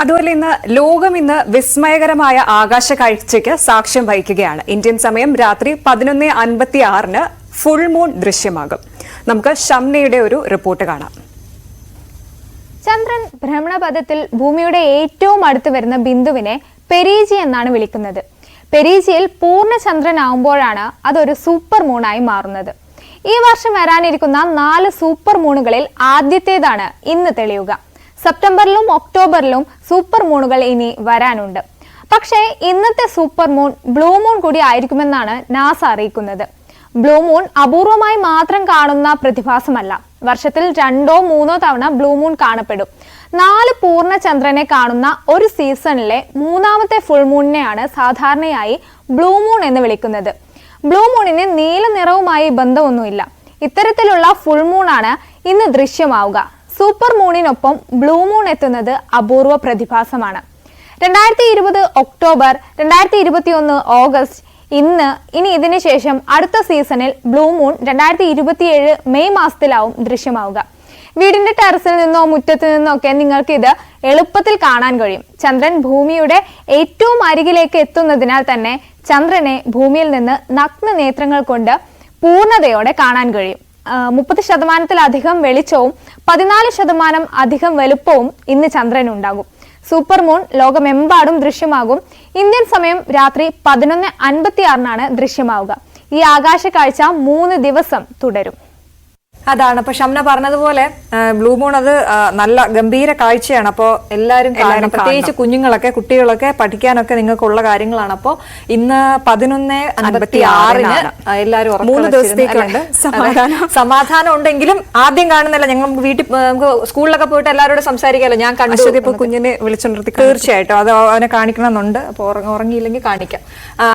അതുപോലെ ഇന്ന് ലോകം ഇന്ന് വിസ്മയകരമായ ആകാശ കാഴ്ചയ്ക്ക് സാക്ഷ്യം വഹിക്കുകയാണ്. ഇന്ത്യൻ സമയം രാത്രി പതിനൊന്ന് അൻപത്തി ആറിന് ഫുൾ മൂൺ ദൃശ്യമാകും. നമുക്ക് ഷംനയുടെ ഒരു റിപ്പോർട്ട് കാണാം. ചന്ദ്രൻ ഭ്രമണപഥത്തിൽ ഭൂമിയുടെ ഏറ്റവും അടുത്ത് വരുന്ന ബിന്ദുവിനെ പെരീജി എന്നാണ് വിളിക്കുന്നത്. പെരീജിയിൽ പൂർണ ചന്ദ്രനാവുമ്പോഴാണ് അതൊരു സൂപ്പർ മൂണായി മാറുന്നത്. ഈ വർഷം വരാനിരിക്കുന്ന നാല് സൂപ്പർ മൂണുകളിൽ ആദ്യത്തേതാണ് ഇന്ന് തെളിയുക. സെപ്റ്റംബറിലും ഒക്ടോബറിലും സൂപ്പർ മൂണുകൾ ഇനി വരാനുണ്ട്. പക്ഷേ ഇന്നത്തെ സൂപ്പർ മൂൺ ബ്ലൂ മൂൺ കൂടി ആയിരിക്കുമെന്നാണ് നാസ അറിയിക്കുന്നത്. ബ്ലൂ മൂൺ അപൂർവമായി മാത്രം കാണുന്ന പ്രതിഭാസമല്ല. വർഷത്തിൽ രണ്ടോ മൂന്നോ തവണ ബ്ലൂ മൂൺ കാണപ്പെടും. നാല് പൂർണ ചന്ദ്രനെ കാണുന്ന ഒരു സീസണിലെ മൂന്നാമത്തെ ഫുൾ മൂണിനെയാണ് സാധാരണയായി ബ്ലൂ മൂൺ എന്ന് വിളിക്കുന്നത്. ബ്ലൂ മൂണിന് നീല നിറവുമായി ബന്ധമൊന്നുമില്ല. ഇത്തരത്തിലുള്ള ഫുൾ മൂണാണ് ഇന്ന് ദൃശ്യമാവുക. സൂപ്പർ മൂണിനൊപ്പം ബ്ലൂ മൂൺ എത്തുന്നത് അപൂർവ പ്രതിഭാസമാണ്. രണ്ടായിരത്തി ഇരുപത് ഒക്ടോബർ രണ്ടായിരത്തി ഇരുപത്തി ഒന്ന് ഓഗസ്റ്റ് ഇന്ന് ഇനി ഇതിനുശേഷം അടുത്ത സീസണിൽ ബ്ലൂ മൂൺ രണ്ടായിരത്തി ഇരുപത്തിയേഴ് മെയ് മാസത്തിലാവും ദൃശ്യമാവുക. വീടിന്റെ ടെറസിൽ നിന്നോ മുറ്റത്തു നിന്നോ ഒക്കെ നിങ്ങൾക്ക് ഇത് എളുപ്പത്തിൽ കാണാൻ കഴിയും. ചന്ദ്രൻ ഭൂമിയുടെ ഏറ്റവും അരികിലേക്ക് എത്തുന്നതിനാൽ തന്നെ ചന്ദ്രനെ ഭൂമിയിൽ നിന്ന് നഗ്ന നേത്രങ്ങൾ കൊണ്ട് പൂർണതയോടെ കാണാൻ കഴിയും. മുപ്പത് ശതമാനത്തിലധികം വെളിച്ചവും പതിനാല് ശതമാനം അധികം വലുപ്പവും ഇന്ന് ചന്ദ്രനുണ്ടാകും. സൂപ്പർ മൂൺ ലോകമെമ്പാടും ദൃശ്യമാകും. ഇന്ത്യൻ സമയം രാത്രി പതിനൊന്ന് അൻപത്തി ആറിനാണ് ദൃശ്യമാവുക. ഈ ആകാശ കാഴ്ച മൂന്ന് ദിവസം തുടരും. അതാണ്. അപ്പൊ ഷംന പറഞ്ഞതുപോലെ ബ്ലൂ മൂൺ അത് നല്ല ഗംഭീര കാഴ്ചയാണ്. അപ്പോൾ എല്ലാവരും കാണണം. പ്രത്യേകിച്ച് കുഞ്ഞുങ്ങളൊക്കെ കുട്ടികളൊക്കെ പഠിക്കാനൊക്കെ നിങ്ങൾക്കുള്ള കാര്യങ്ങളാണ്. അപ്പോൾ ഇന്ന് പതിനൊന്ന് അൻപത്തി ആറിന് എല്ലാവരും മൂന്ന് ദിവസത്തേക്കുണ്ട്? സമാധാനം. ഉണ്ടെങ്കിലും ആദ്യം കാണുന്നില്ല. ഞങ്ങൾ വീട്ടിൽ നമുക്ക് സ്കൂളിലൊക്കെ പോയിട്ട് എല്ലാവരോടും സംസാരിക്കാമല്ലോ ഞാൻ കണ്ടു. ഇപ്പൊ കുഞ്ഞിനെ വിളിച്ചുണർത്തി തീർച്ചയായിട്ടും. അത് അവനെ കാണിക്കണം എന്നുണ്ട് അപ്പോൾ ഉറങ്ങിയില്ലെങ്കിൽ കാണിക്കാം.